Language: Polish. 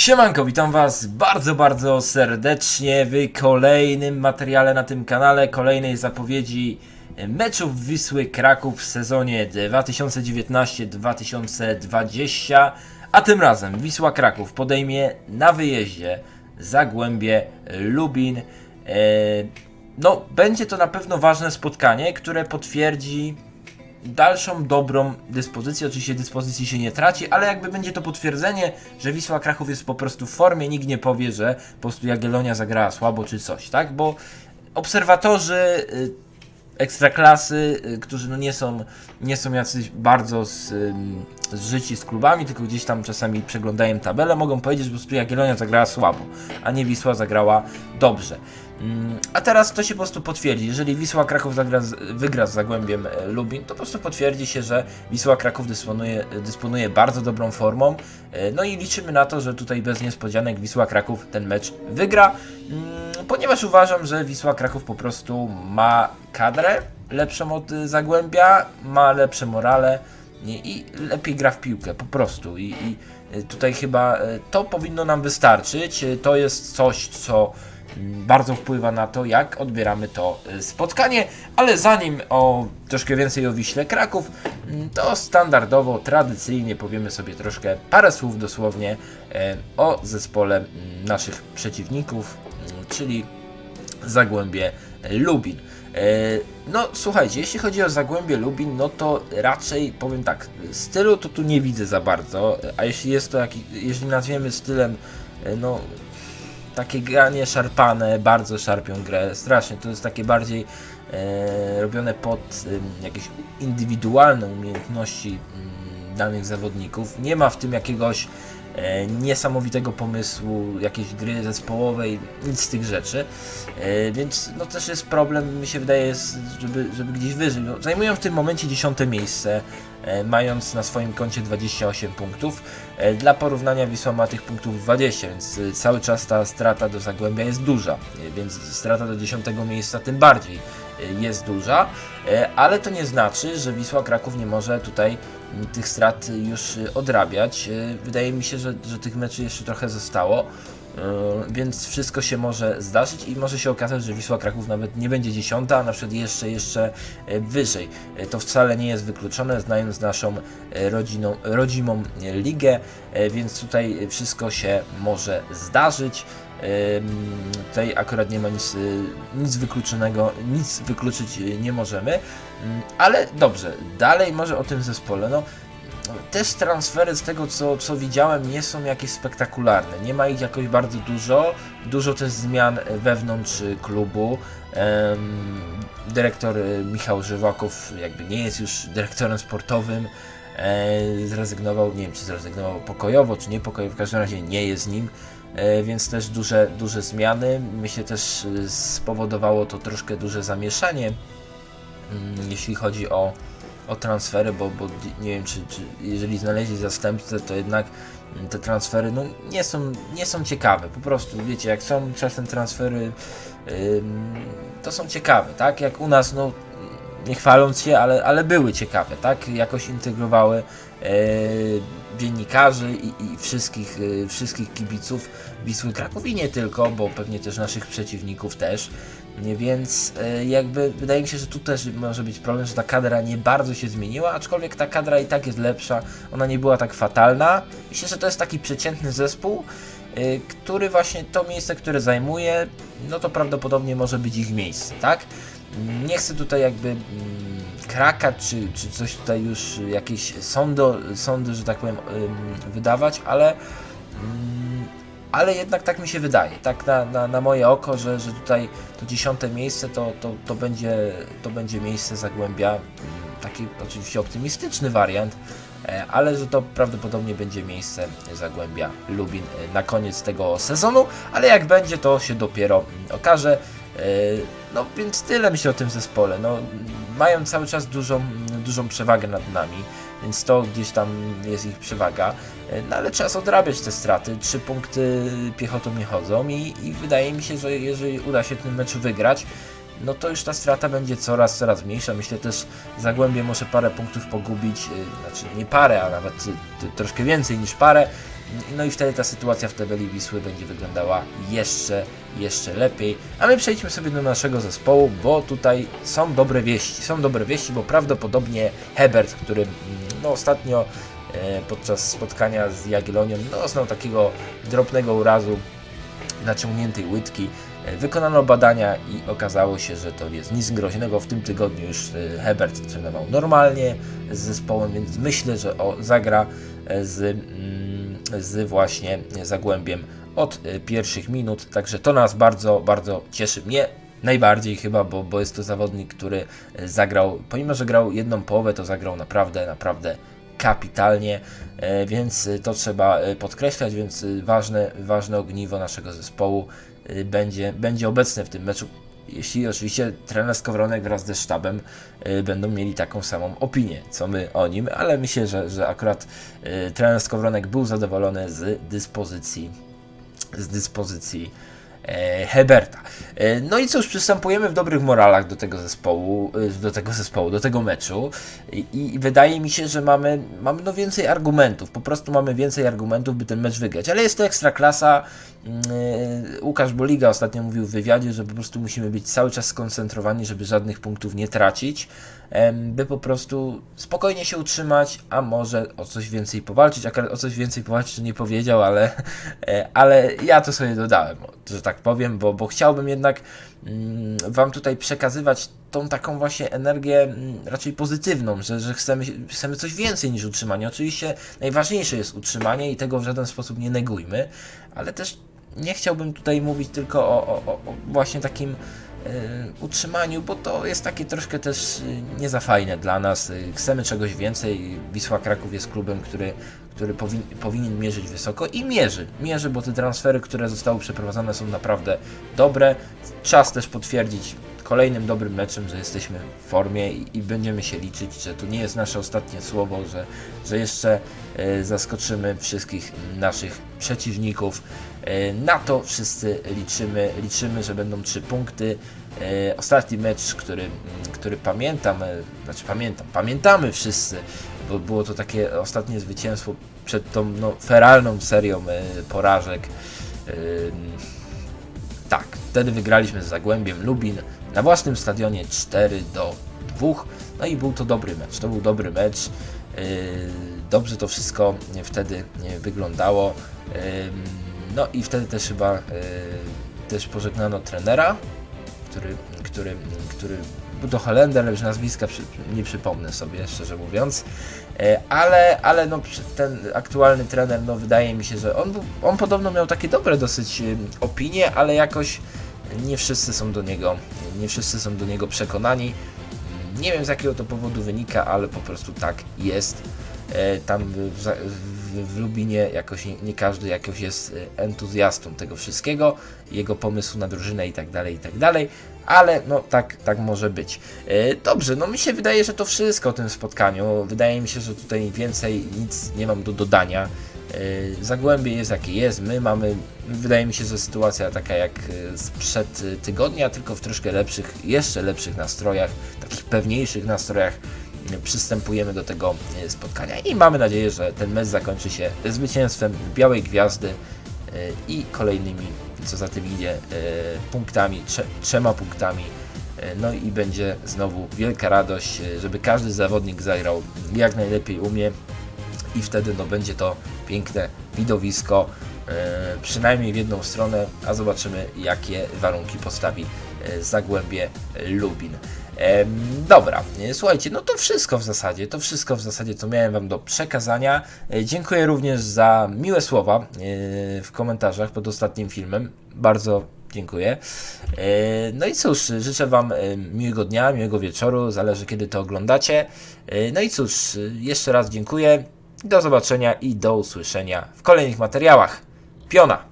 Siemanko, witam was bardzo, bardzo serdecznie w kolejnym materiale na tym kanale, kolejnej zapowiedzi meczów Wisły Kraków w sezonie 2019-2020, a tym razem Wisła Kraków podejmie na wyjeździe Zagłębie Lubin. E, No, będzie to na pewno ważne spotkanie, które potwierdzi dalszą dobrą dyspozycję. Oczywiście dyspozycji się nie traci, ale jakby będzie to potwierdzenie, że Wisła Kraków jest po prostu w formie, nikt nie powie, że po prostu Jagiellonia zagrała słabo czy coś, tak? Bo obserwatorzy y, ekstraklasy, y, którzy no nie są, nie są jacyś bardzo z, zżyci z klubami, tylko gdzieś tam czasami przeglądają tabelę, mogą powiedzieć, że po prostu Jagiellonia zagrała słabo, a nie Wisła zagrała dobrze. Mm, A teraz to się po prostu potwierdzi. Jeżeli Wisła Kraków zagra wygra z Zagłębiem e, Lubin, to po prostu potwierdzi się, że Wisła Kraków dysponuje, dysponuje bardzo dobrą formą. E, No i liczymy na to, że tutaj bez niespodzianek Wisła Kraków ten mecz wygra, mm, ponieważ uważam, że Wisła Kraków po prostu ma kadrę lepszą od y, Zagłębia, ma lepsze morale i, lepiej gra w piłkę po prostu. I, i tutaj chyba to powinno nam wystarczyć. To jest coś, co bardzo wpływa na to, jak odbieramy to y, spotkanie. Ale zanim o troszkę więcej o Wiśle Kraków, mm, to standardowo, tradycyjnie powiemy sobie troszkę parę słów dosłownie e, o zespole mm, naszych przeciwników, mm, czyli Zagłębie Lubin. E, No słuchajcie, jeśli chodzi o Zagłębie Lubin, no to raczej powiem tak, stylu to tu nie widzę za bardzo, a jeśli jest to jakiś, jeżeli nazwiemy stylem, e, no takie granie szarpane, bardzo szarpią grę, strasznie, to jest takie bardziej e, robione pod em, jakieś indywidualne umiejętności mm, danych zawodników, nie ma w tym jakiegoś e, niesamowitego pomysłu, jakiejś gry zespołowej, nic z tych rzeczy. E, więc no też jest problem, mi się wydaje, żeby, żeby gdzieś wyżej. No, zajmują w tym momencie dziesiąte miejsce, e, mając na swoim koncie 28 punktów. E, dla porównania Wisła ma tych punktów 20, więc e, cały czas ta strata do Zagłębia jest duża, e, więc strata do dziesiątego miejsca tym bardziej e, jest duża, e, ale to nie znaczy, że Wisła Kraków nie może tutaj tych strat już e, odrabiać. E, Wydaje mi się, że, że tych meczy jeszcze trochę zostało. Yy, Więc wszystko się może zdarzyć i może się okazać, że Wisła Kraków nawet nie będzie dziesiąta, a na przykład jeszcze, jeszcze wyżej. To wcale nie jest wykluczone, znając naszą rodziną, rodzimą ligę, więc tutaj wszystko się może zdarzyć. Tutaj akurat nie ma nic, y, nic wykluczonego, nic wykluczyć y, nie możemy, Ym, ale dobrze, dalej może o tym zespole. No, też transfery z tego co, co widziałem nie są jakieś spektakularne. Nie ma ich jakoś bardzo dużo. Dużo też zmian wewnątrz klubu. Dyrektor y, Michał Żywakow jakby nie jest już dyrektorem sportowym. E, zrezygnował, nie wiem czy zrezygnował pokojowo, czy nie pokojowo, w każdym razie nie jest nim. E, więc też duże, duże zmiany. Myślę też y, spowodowało to troszkę duże zamieszanie, mm, jeśli chodzi o, o transfery, bo, bo nie wiem, czy, czy jeżeli znaleźli zastępcę, to jednak mm, te transfery no, nie, są, nie są ciekawe. Po prostu, wiecie, jak są czasem transfery, to są ciekawe, tak? Jak u nas, no, nie chwaląc się, ale, ale były ciekawe, tak? Jakoś integrowały e, dziennikarzy i, i wszystkich, e, wszystkich kibiców Wisły Kraków i nie tylko, bo pewnie też naszych przeciwników też. Nie, Więc e, jakby wydaje mi się, że tu też może być problem, że ta kadra nie bardzo się zmieniła, aczkolwiek ta kadra i tak jest lepsza, ona nie była tak fatalna. Myślę, że to jest taki przeciętny zespół, e, który właśnie to miejsce, które zajmuje, no to prawdopodobnie może być ich miejsce, tak? Nie chcę tutaj jakby mm, krakać, czy, czy coś tutaj już, jakieś sądy, sądy że tak powiem, wydawać, ale, ym, ale jednak tak mi się wydaje, tak na, na, na moje oko, że, że tutaj to dziesiąte miejsce to, to, to, będzie, to będzie miejsce Zagłębia, ym, taki oczywiście optymistyczny wariant, e, ale że to prawdopodobnie będzie miejsce Zagłębia Lubin na koniec tego sezonu, ale jak będzie to się dopiero mm, okaże. E, No więc tyle myślę o tym zespole. No, mają cały czas dużą, dużą przewagę nad nami, więc to gdzieś tam jest ich przewaga. E, No ale czas odrabiać te straty. Trzy punkty piechotą nie chodzą i, i wydaje mi się, że jeżeli uda się ten mecz wygrać, no to już ta strata będzie coraz, coraz mniejsza. Myślę też Zagłębie może parę punktów pogubić, e, znaczy nie parę, a nawet troszkę więcej niż parę. No i wtedy ta sytuacja w tabeli Wisły będzie wyglądała jeszcze, jeszcze lepiej. A my przejdźmy sobie do naszego zespołu, bo tutaj są dobre wieści. Są dobre wieści, bo prawdopodobnie Hebert, który mm, no, ostatnio e, podczas spotkania z Jagiellonią doznał takiego drobnego urazu naciągniętej łydki. E, Wykonano badania i okazało się, że to jest nic groźnego. W tym tygodniu już e, Hebert trenował normalnie z zespołem, więc myślę, że o, zagra e, z, mm, z właśnie Zagłębiem od e, pierwszych minut. Także to nas bardzo, bardzo cieszy. Mnie najbardziej chyba, bo, bo jest to zawodnik, który e, zagrał, pomimo że grał jedną połowę, to zagrał naprawdę, naprawdę kapitalnie, e, więc e, to trzeba podkreślać, więc ważne, ważne ogniwo naszego zespołu będzie, będzie obecne w tym meczu. Jeśli oczywiście trener Skowronek wraz ze sztabem e, będą mieli taką samą opinię, co my o nim, ale myślę, że, że akurat e, trener Skowronek był zadowolony z dyspozycji z dyspozycji Heberta. E, no i cóż, przystępujemy w dobrych moralach do tego zespołu, e, do tego zespołu, do tego meczu i, i wydaje mi się, że mamy, mamy no więcej argumentów, po prostu mamy więcej argumentów, by ten mecz wygrać, ale jest to ekstra klasa. Łukasz Boliga ostatnio mówił w wywiadzie, że po prostu musimy być cały czas skoncentrowani, żeby żadnych punktów nie tracić, by po prostu spokojnie się utrzymać, a może o coś więcej powalczyć. Akurat o coś więcej powalczyć nie powiedział, ale, e, ale ja to sobie dodałem, że tak powiem, bo, bo chciałbym jednak mm, Wam tutaj przekazywać tą taką właśnie energię mm, raczej pozytywną, że, że chcemy, chcemy coś więcej niż utrzymanie. Oczywiście najważniejsze jest utrzymanie i tego w żaden sposób nie negujmy, ale też nie chciałbym tutaj mówić tylko o, o, o właśnie takim utrzymaniu, bo to jest takie troszkę też nie za fajne dla nas. E, Chcemy czegoś więcej. Wisła Kraków jest klubem, który, który powin, powinien mierzyć wysoko i mierzy. Mierzy, bo te transfery, które zostały przeprowadzone są naprawdę dobre. Czas też potwierdzić kolejnym dobrym meczem, że jesteśmy w formie i, i będziemy się liczyć, że to nie jest nasze ostatnie słowo, że, że jeszcze e, zaskoczymy wszystkich naszych przeciwników. E, na to wszyscy liczymy, liczymy, że będą trzy punkty. E, ostatni mecz, który, który pamiętam, znaczy pamiętam, pamiętamy wszyscy, bo było to takie ostatnie zwycięstwo przed tą no, feralną serią e, porażek. E, tak, wtedy wygraliśmy z Zagłębiem Lubin na własnym stadionie 4 do 2. No i był to dobry mecz. To był dobry mecz. Dobrze to wszystko wtedy yy, wyglądało. No i wtedy też chyba yy, też pożegnano trenera, który, który, który to Holender, już nazwiska przy, nie przypomnę sobie, szczerze mówiąc. E, Ale, ale no, ten aktualny trener, no wydaje mi się, że on, on podobno miał takie dobre dosyć em, opinie, ale jakoś nie wszyscy są do niego, nie wszyscy są do niego przekonani. Nie wiem z jakiego to powodu wynika, ale po prostu tak jest. E, Tam w, Lubinie jakoś nie, nie każdy jakoś jest e, entuzjastą tego wszystkiego, jego pomysłu na drużynę i tak dalej, i tak dalej, ale no tak, tak może być. E, Dobrze, no mi się wydaje, że to wszystko o tym spotkaniu. Wydaje mi się, że tutaj więcej nic nie mam do dodania. E, Zagłębie jest jakie jest, my mamy, wydaje mi się, że sytuacja taka jak sprzed tygodnia, tylko w troszkę lepszych, jeszcze lepszych nastrojach, takich pewniejszych nastrojach przystępujemy do tego e, spotkania i mamy nadzieję, że ten mecz zakończy się zwycięstwem Białej Gwiazdy e, i kolejnymi, co za tym idzie, e, punktami, trze, trzema punktami. No i będzie znowu wielka radość, żeby każdy zawodnik zagrał jak najlepiej umie i wtedy no, będzie to piękne widowisko, przynajmniej w jedną stronę, a zobaczymy jakie warunki postawi Zagłębie Lubin. Dobra, e, słuchajcie, no to wszystko w zasadzie, to wszystko w zasadzie, co miałem Wam do przekazania. E, Dziękuję również za miłe słowa e, w komentarzach pod ostatnim filmem. Bardzo dziękuję. No i cóż, życzę Wam miłego dnia, miłego wieczoru, zależy kiedy to oglądacie. No i cóż, jeszcze raz dziękuję. Do zobaczenia i do usłyszenia w kolejnych materiałach. Piona!